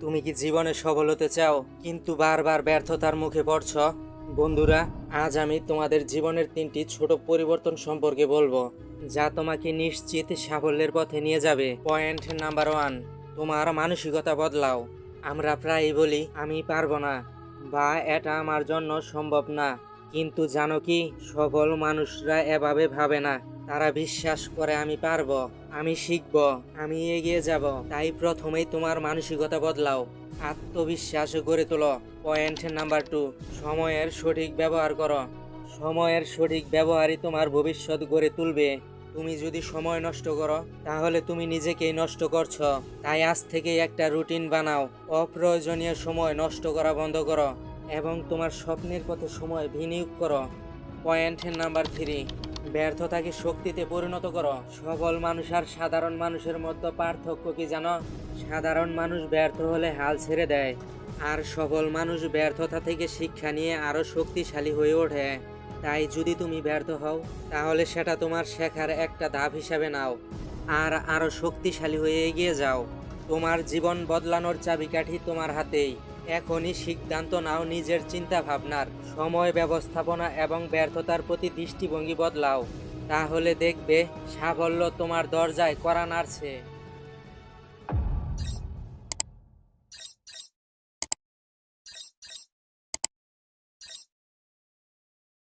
তুমি কি জীবনে সফল হতে চাও, কিন্তু বারবার ব্যর্থতার মুখে পড়ছ? বন্ধুরা, আজ আমি তোমাদের জীবনের তিনটি ছোট পরিবর্তন সম্পর্কে বলব, যা তোমাকে নিশ্চিত সাফল্যের পথে নিয়ে যাবে। পয়েন্ট নাম্বার ওয়ান তোমার মানসিকতা বদলাও। আমরা প্রায়ই বলি, আমি পারব না বা, এটা আমার জন্য সম্ভব না। কিন্তু জানো কি, সফল মানুষরা এভাবে ভাবে না। তারা বিশ্বাস করে আমি পারব, আমি শিখব, আমি এগিয়ে যাব। তাই প্রথমেই তোমার মানসিকতা বদলাও। আত্মবিশ্বাস গড়ে তোলো। পয়েন্ট নাম্বার টু, সময়ের সঠিক ব্যবহার করো। সময়ের সঠিক ব্যবহারই তোমার ভবিষ্যৎ গড়ে তুলবে। তুমি যদি সময় নষ্ট করো, তাহলে তুমি নিজেকেই নষ্ট করছ। তাই আজ থেকে একটা রুটিন বানাও। অপ্রয়োজনীয় সময় নষ্ট করা বন্ধ করো এবং তোমার স্বপ্নের পথে সময় বিনিয়োগ করো। পয়েন্ট নাম্বার থ্রি ব্যর্থতাকে শক্তিতে পরিণত করো। সফল মানুষ আর সাধারণ মানুষের মধ্যে পার্থক্য কি জানো? সাধারণ মানুষ ব্যর্থ হলে হাল ছেড়ে দেয়। আর সফল মানুষ ব্যর্থতা থেকে শিক্ষা নিয়ে আরও শক্তিশালী হয়ে ওঠে। তাই যদি তুমি ব্যর্থ হও, তাহলে সেটা তোমার শেখার একটা ধাপ হিসাবে নাও। আর আরও শক্তিশালী হয়ে এগিয়ে যাও। তোমার জীবন বদলানোর চাবিকাঠি তোমার হাতেই। এখনই সিদ্ধান্ত নাও নিজের চিন্তা ভাবনার সময় ব্যবস্থাপনা এবং ব্যর্থতার প্রতি দৃষ্টিভঙ্গি বদলাও। তাহলে দেখবে সাফল্য তোমার দরজায় করা নাড়ছে।